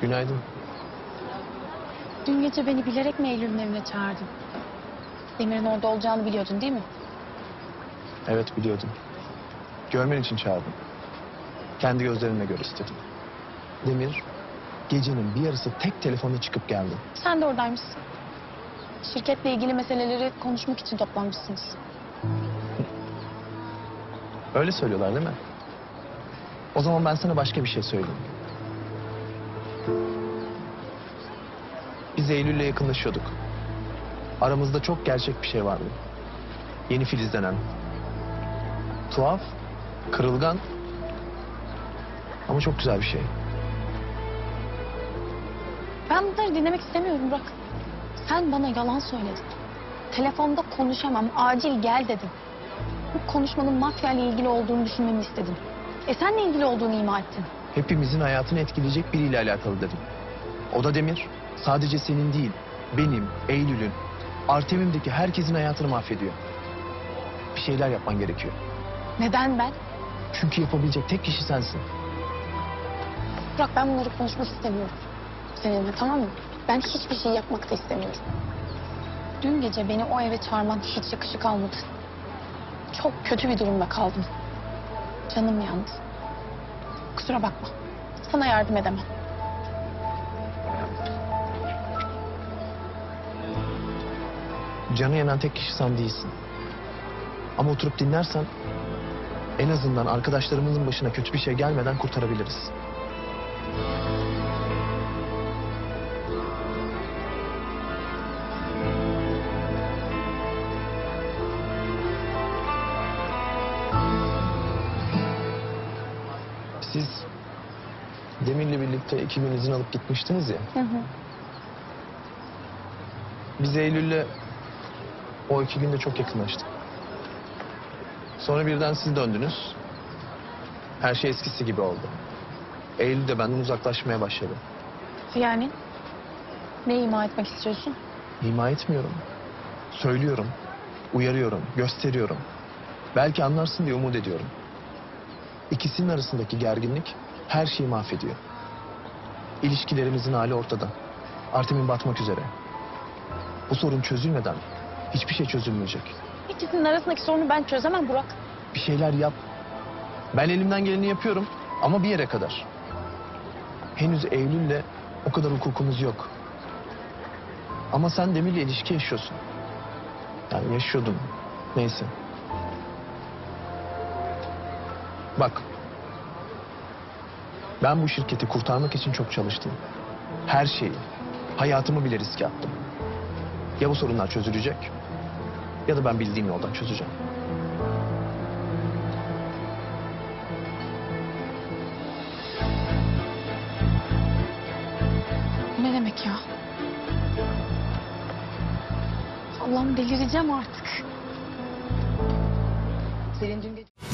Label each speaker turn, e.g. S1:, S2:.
S1: Günaydın.
S2: Dün gece beni bilerek mi Eylül'ün evine çağırdın? Demir'in orada olacağını biliyordun değil mi?
S1: Evet biliyordum. Görmen için çağırdım. Kendi gözlerimle gör istedim. Demir gecenin bir yarısı tek telefonla çıkıp geldi.
S2: Sen de oradaymışsın. Şirketle ilgili meseleleri konuşmak için toplanmışsınız.
S1: Öyle söylüyorlar değil mi? O zaman ben sana başka bir şey söyleyeyim. Biz Eylül'le yakınlaşıyorduk. Aramızda çok gerçek bir şey vardı. Yeni filizlenen. Tuhaf, kırılgan ama çok güzel bir şey.
S2: Ben bunları dinlemek istemiyorum Burak. Sen bana yalan söyledin. Telefonda konuşamam, acil gel dedin. Bu konuşmanın mafya ile ilgili olduğunu düşünmemi istedin. E senle ilgili olduğunu ima ettin.
S1: Hepimizin hayatını etkileyecek biriyle alakalı dedim. O da Demir. Sadece senin değil, benim, Eylül'ün, Artemim'deki herkesin hayatını mahvediyor. Bir şeyler yapman gerekiyor.
S2: Neden ben?
S1: Çünkü yapabilecek tek kişi sensin.
S2: Burak ben bunları konuşmak istemiyorum. Seninle tamam mı? Ben hiçbir şey yapmak da istemiyorum. Dün gece beni o eve çağırman hiç yakışık almadı. Çok kötü bir durumda kaldım. Canım yandı. Kusura bakma. Sana yardım edemem.
S1: Canı yanan tek kişi sen değilsin. Ama oturup dinlersen en azından arkadaşlarımızın başına kötü bir şey gelmeden kurtarabiliriz. Siz Demir'le birlikte iki gün izin alıp gitmiştiniz ya.
S2: Hı hı.
S1: Biz Eylül'le o iki günde çok yakınlaştık. Sonra birden siz döndünüz. Her şey eskisi gibi oldu. Eylül de benden uzaklaşmaya başladı.
S2: Yani ne ima etmek istiyorsun?
S1: İma etmiyorum. Söylüyorum. Uyarıyorum. Gösteriyorum. Belki anlarsın diye umut ediyorum. İkisinin arasındaki gerginlik her şeyi mahvediyor. İlişkilerimizin hali ortada. Artem'in batmak üzere. Bu sorun çözülmeden hiçbir şey çözülmeyecek.
S2: İkisinin arasındaki sorunu ben çözemem Burak.
S1: Bir şeyler yap. Ben elimden geleni yapıyorum ama bir yere kadar. Henüz Eylül'le o kadar hukukumuz yok. Ama sen Demir'le ilişki yaşıyorsun. Yani yaşıyordun. Neyse. Bak. Ben bu şirketi kurtarmak için çok çalıştım. Her şeyi, hayatımı bile riske attım. Ya bu sorunlar çözülecek ya da ben bildiğim yoldan çözeceğim.
S2: Ne demek ya? Allah'ım delireceğim artık. Senin dün gece...